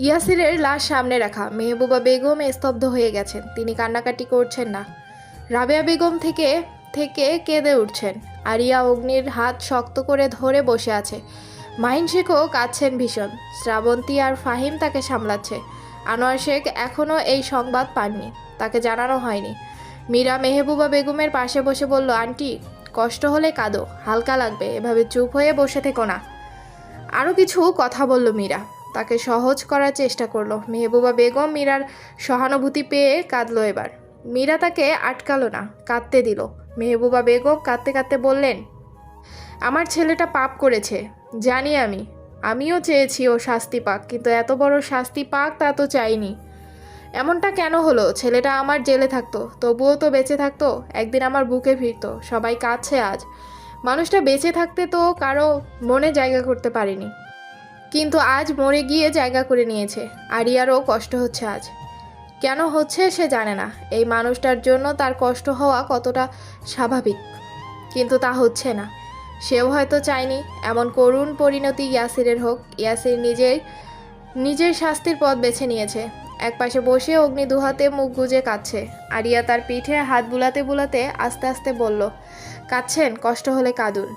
ইয়াসিরের লাশ সামনে রাখা মেহবুবা বেগম স্তব্ধ হয়ে গেছেন। তিনি কান্নাকাটি করছেন না। রাবেয়া বেগম থেকে থেকে কেঁদে উঠছেন। আরিয়া অগ্নির হাত শক্ত করে ধরে বসে আছে। মাহিন শেখও কাঁদছেন ভীষণ। শ্রাবন্তী আর ফাহিম তাকে সামলাচ্ছে। আনোয়ার শেখ এখনও এই সংবাদ পাননি। তাকে জানানো হয়নি। মীরা মেহবুবা বেগমের পাশে বসে বলল, আন্টি, কষ্ট হলে কাঁদো। হালকা লাগবে। এভাবে চুপ হয়ে বসে থেকো না। আরও কিছু কথা বলল মীরা। তাকে সহজ করার চেষ্টা করল। মেহবুবা বেগম মীরার সহানুভূতি পেয়ে কাঁদলো এবার। মীরা তাকে আটকালো না, কাঁদতে দিল। মেহবুবা বেগম কাঁদতে কাঁদতে বললেন, আমার ছেলেটা পাপ করেছে, জানি আমি। আমিও চেয়েছি ও শাস্তি পাক, কিন্তু এত বড় শাস্তি পাক তা তো চাইনি। এমনটা কেন হলো? ছেলেটা আমার জেলে থাকতো, তবুও তো বেঁচে থাকতো, একদিন আমার বুকে ফিরতো, সবাই কাঁদছে আজ। মানুষটা বেঁচে থাকতে তো কারও মনে জায়গা করতে পারেনি। কিন্তু আজ মরে গিয়ে জায়গা করে নিয়েছে। আরিয়ারও কষ্ট হচ্ছে আজ। কেন হচ্ছে সে জানে না। এই মানুষটার জন্য তার কষ্ট হওয়া কতটা স্বাভাবিক। কিন্তু তা হচ্ছে না। সেও হয়তো চায়নি। এমন করুণ পরিণতি ইয়াসিরের হোক। ইয়াসির নিজের নিজের শাস্তির পথ বেছে নিয়েছে। একপাশে বসে অগ্নি দুহাতে মুখ গুজে কাঁদছে। আরিয়া তার পিঠে হাত বুলাতে বুলাতে আস্তে আস্তে বলল, কাঁদছেন? কষ্ট হলে কাঁদুন।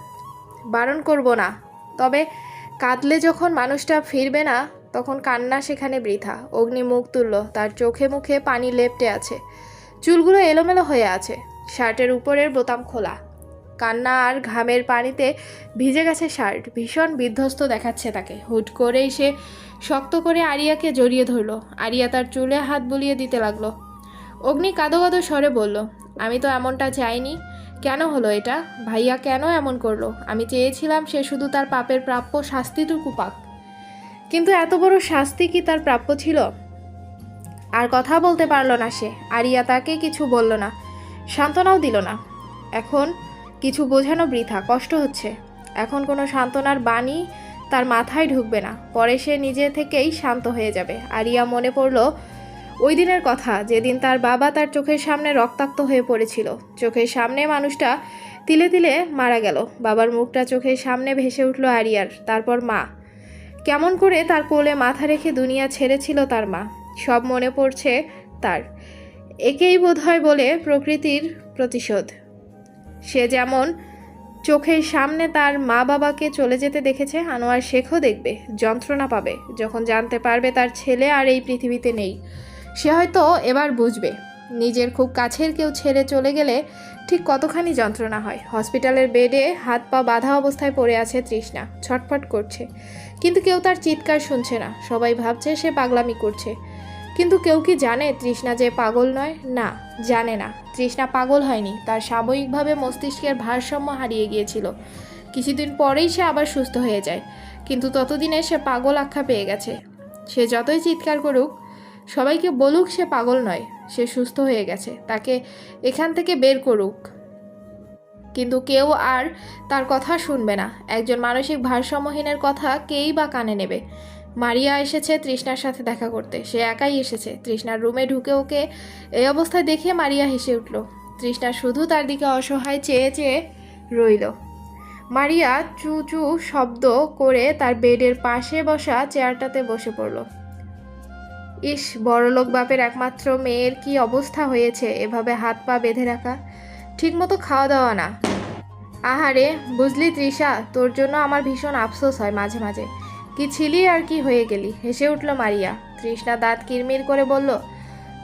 বারণ করব না। তবে কাঁদলে যখন মানুষটা ফিরবে না, তখন কান্না সেখানে বৃথা। অগ্নি মুখ তুলল, তার চোখে মুখে পানি লেপটে আছে। চুলগুলো এলোমেলো হয়ে আছে। শার্টের উপরের বোতাম খোলা। কান্না আর ঘামের পানিতে ভিজে গেছে শার্ট। ভীষণ বিধ্বস্ত দেখাচ্ছে তাকে। হুট করেই সে শক্ত করে আরিয়াকে জড়িয়ে ধরলো। আরিয়া তার চুলে হাত বুলিয়ে দিতে লাগল। অগ্নি কাঁদো কাদো স্বরে বলল, আমি তো এমনটা চাইনি। কেন হলো এটা? ভাইয়া কেন এমন করল? আমি চেয়েছিলাম সে শুধু তার পাপের প্রাপ্য শাস্তিটুকু পাক। কিন্তু এত বড় শাস্তি কি তার প্রাপ্য ছিল? আর কথা বলতে পারল না সে। আরিয়া তাকে কিছু বলল না। সান্ত্বনাও দিল না। এখন কিছু বোঝানো বৃথা, কষ্ট হচ্ছে। এখন কোনো সান্ত্বনার বাণী তার মাথায় ঢুকবে না। পরে সে নিজে থেকেই শান্ত হয়ে যাবে। আরিয়া মনে পড়ল ওই দিনের কথা, যেদিন তার বাবা তার চোখের সামনে রক্তাক্ত হয়ে পড়েছিল। চোখের সামনে মানুষটা তিলে তিলে মারা গেল। বাবার মুখটা চোখের সামনে ভেসে উঠল আরিয়ার, তারপর মা। কেমন করে তার কোলে মাথা রেখে দুনিয়া ছেড়েছিল তার মা। সব মনে পড়ছে তার। একেই বোধ হয় বলে প্রকৃতির প্রতিশোধ। সে যেমন চোখের সামনে তার মা বাবাকে চলে যেতে দেখেছে, আনোয়ার শেখও দেখবে, যন্ত্রণা পাবে, যখন জানতে পারবে তার ছেলে আর এই পৃথিবীতে নেই। সে হয়তো এবার বুঝবে। নিজের খুব কাছের কেউ ছেড়ে চলে গেলে ঠিক কতখানি যন্ত্রণা হয়। হসপিটালের বেডে হাত পা বাঁধা অবস্থায় পড়ে আছে তৃষ্ণা। ছটফট করছে। কিন্তু কেউ তার চিৎকার শুনছে না। সবাই ভাবছে সে পাগলামি করছে। কিন্তু কেউ কি জানে তৃষ্ণা যে পাগল নয়? না, জানে না। তৃষ্ণা পাগল হয়নি। তার সাময়িকভাবে মস্তিষ্কের ভারসাম্য হারিয়ে গিয়েছিল। কিছুদিন পরেই সে আবার সুস্থ হয়ে যায়। কিন্তু ততদিনে সে পাগল আখ্যা পেয়ে গেছে। সে যতই চিৎকার করুক সবাইকে বলুক সে পাগল নয়, সে সুস্থ হয়ে গেছে, তাকে এখান থেকে বের করুক। কিন্তু কেউ আর তার কথা শুনবে না। একজন মানসিক ভারসাম্যহীনের কথা কেই বা কানে নেবে। মারিয়া এসেছে তৃষ্ণার সাথে দেখা করতে। সে একাই এসেছে। তৃষ্ণার রুমে ঢুকে ওকে এই অবস্থায় দেখে মারিয়া হেসে উঠল। তৃষ্ণা শুধু তার দিকে অসহায় চেয়ে চেয়ে রইল। মারিয়া চু চু শব্দ করে তার বেডের পাশে বসা চেয়ারটাতে বসে পড়ল। ইস বড়লোক বাপের একমাত্র মেয়ের কি অবস্থা হয়েছে? এভাবে হাত পা বেঁধে রাখা? ঠিকমতো খাওয়া দাওয়া না। আহারে, বুঝলি তৃষা, তোর জন্য আমার ভীষণ আফসোস হয় মাঝে মাঝে। কি ছিলি আর কি হয়ে গেলি? হেসে উঠল মারিয়া। তৃষ্ণা দাঁত কিরমির করে বলল,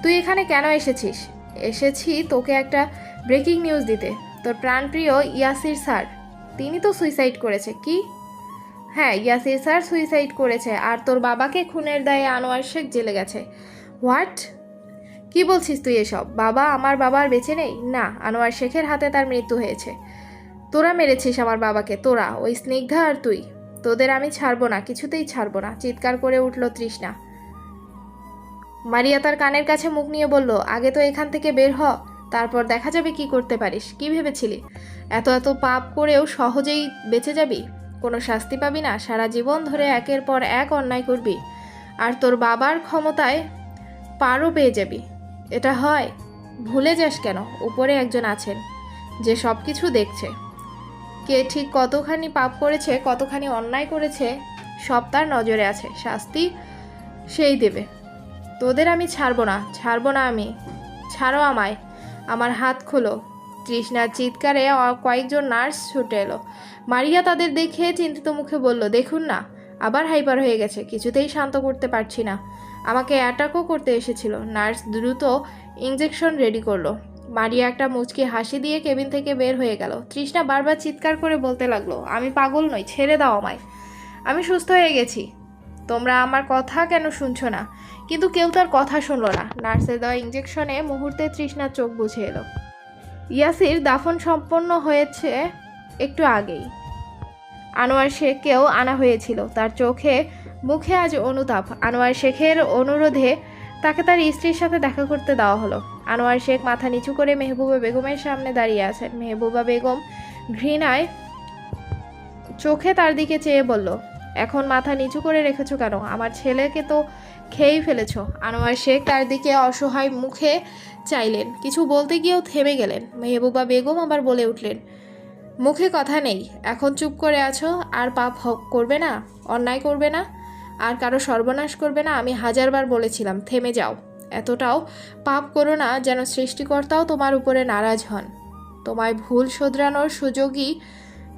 তুই এখানে কেন এসেছিস? এসেছি তোকে একটা ব্রেকিং নিউজ দিতে। তোর প্রাণপ্রিয় ইয়াসির স্যার। তিনি তো সুইসাইড করেছে। কি? হ্যাঁ ইয়াসির স্যার সুইসাইড করেছে আর তোর বাবাকে খুনের দায়ে আনোয়ার শেখ জেলে গেছে। হোয়াট? কি বলছিস তুই এসব? বাবা আমার বাবার বেঁচে নেই? না, আনোয়ার শেখের হাতে তার মৃত্যু হয়েছে। তোরা মেরেছিস আমার বাবাকে, তোরা, ওই স্নিগ্ধা আর তুই। তোদের আমি ছাড়বো না, কিছুতেই ছাড়বো না, চিৎকার করে উঠল তৃষ্ণা। মারিয়া তার কানের কাছে মুখ নিয়ে বলল, আগে তো এখান থেকে বের হ, তারপর দেখা যাবে কি করতে পারিস, কি ভেবেছিলি? এত এত পাপ করেও সহজেই বেঁচে যাবি? কোনো শাস্তি পাবি না, সারা জীবন ধরে একের পর এক অন্যায় করবি। আর তোর বাবার ক্ষমতায় পারও পেয়ে যাবি। এটা হয়, ভুলে যাস কেন? উপরে একজন আছেন, যে সব কিছু দেখছে। কে ঠিক কতখানি পাপ করেছে, কতখানি অন্যায় করেছে, সব তার নজরে আছে। শাস্তি সেই দেবে। তোদের আমি ছাড়বো না ছাড়বো না আমি। ছাড়ো আমায়, আমার হাত খোলো। তৃষ্ণার চিৎকারে কয়েকজন নার্স ছুটে এলো। মারিয়া তাদের দেখে চিন্তিত মুখে বলল, দেখুন না, আবার হাইপার হয়ে গেছে, কিছুতেই শান্ত করতে পারছি না। আমাকে অ্যাটাকও করতে এসেছিল। নার্স দ্রুত ইঞ্জেকশন রেডি করল। মারিয়া একটা মুচকি হাসি দিয়ে কেবিন থেকে বের হয়ে গেল। তৃষ্ণা বারবার চিৎকার করে বলতে লাগল, আমি পাগল নই, ছেড়ে দাও আমায়। আমি সুস্থ হয়ে গেছি। তোমরা আমার কথা কেন শুনছো না? কিন্তু কেউ তার কথা শুনলো না। নার্সের দেওয়া ইঞ্জেকশনে মুহূর্তে তৃষ্ণার চোখ বুঝে এলো। ইয়াসির দাফন সম্পন্ন হয়েছে একটু আগেই। আনোয়ার শেখকেও আনা হয়েছিল। তার চোখে মুখে আজ অনুতাপ। আনোয়ার শেখের অনুরোধে তাকে তার স্ত্রীর সাথে দেখা করতে দেওয়া হলো। আনোয়ার শেখ মাথা নিচু করে মেহবুবা বেগমের সামনে দাঁড়িয়ে আছেন। মেহবুবা বেগম ঘৃণায় চোখে তার দিকে চেয়ে বলল, এখন মাথা নিচু করে রেখেছো কেন? আমার ছেলেকে তো খেয়েই ফেলেছো। আনোয়ার শেখ তার দিকে অসহায় মুখে চাইলেন। কিছু বলতে গিয়েও থেমে গেলেন। মেহবুবা বেগম আবার বলে উঠলেন, মুখে কথা নেই। এখন চুপ করে আছো। আর পাপ হক করবে না, অন্যায় করবে না, আর কারও সর্বনাশ করবে না। আমি হাজারবার বলেছিলাম, থেমে যাও। এতটাও পাপ করো না যেন সৃষ্টিকর্তাও তোমার উপরে নারাজ হন। তোমায় ভুল শোধরানোর সুযোগই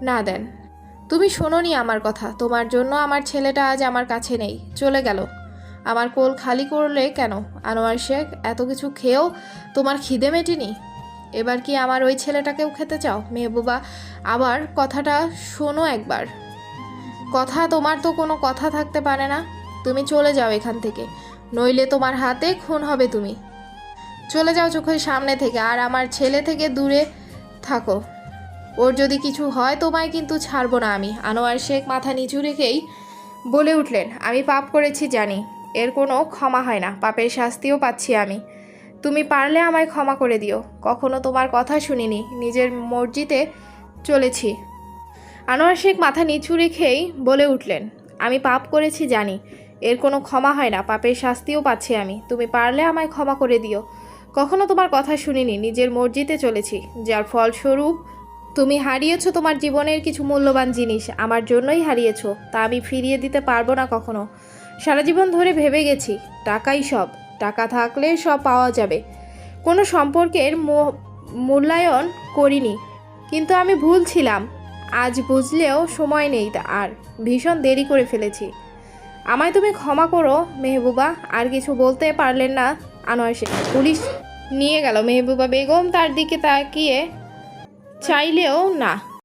না দেন। তুমি শোনোনি আমার কথা। তোমার জন্য আমার ছেলেটা আজ আমার কাছে নেই। চলে গেল। আমার কোল খালি করলে কেন? আনোয়ার শেখ, এত কিছু খেয়েও তোমার খিদে মেটেনি? এবার কি আমার ওই ছেলেটাকেও খেতে চাও? মেহবুবা, আবার কথাটা শোনো একবার। কথা তোমার তো কোনো কথা থাকতে পারে না। তুমি চলে যাও এখান থেকে। নইলে তোমার হাতে খুন হবে তুমি। চলে যাও চোখের সামনে থেকে, আর আমার ছেলে থেকে দূরে থাকো। ওর যদি কিছু হয় তোমায় কিন্তু ছাড়বো না আমি। আনোয়ার শেখ মাথা নিচু রেখেই বলে উঠলেন, আমি পাপ করেছি জানি। এর কোনো ক্ষমা হয় না। পাপের শাস্তিও পাচ্ছি আমি। তুমি পারলে আমায় ক্ষমা করে দিও। কখনো তোমার কথা শুনিনি। নিজের মর্জিতে চলেছি। আনোয়ার শেখ মাথা নিচু রেখেই বলে উঠলেন, আমি পাপ করেছি জানি। এর কোনো ক্ষমা হয় না। পাপের শাস্তিও পাচ্ছি আমি। তুমি পারলে আমায় ক্ষমা করে দিও। কখনো তোমার কথা শুনিনি। নিজের মর্জিতে চলেছি। যার ফলস্বরূপ তুমি হারিয়েছো তোমার জীবনের কিছু মূল্যবান জিনিস। আমার জন্যই হারিয়েছ। তা আমি ফিরিয়ে দিতে পারব না কখনো। সারা জীবন ধরে ভেবে গেছি, টাকাই সব, টাকা থাকলে সব পাওয়া যাবে। কোনো সম্পর্কের মূল্যায়ন করিনি, কিন্তু আমি ভুল ছিলাম। আজ বুঝলেও সময় নেই আর ভীষণ দেরি করে ফেলেছি। আমায় তুমি ক্ষমা করো, মেহবুবা, আর কিছু বলতে পারলেন না আনোয়ার শেখ পুলিশ নিয়ে গেল, মেহবুবা বেগম তার দিকে তাকিয়ে চাইলেও না।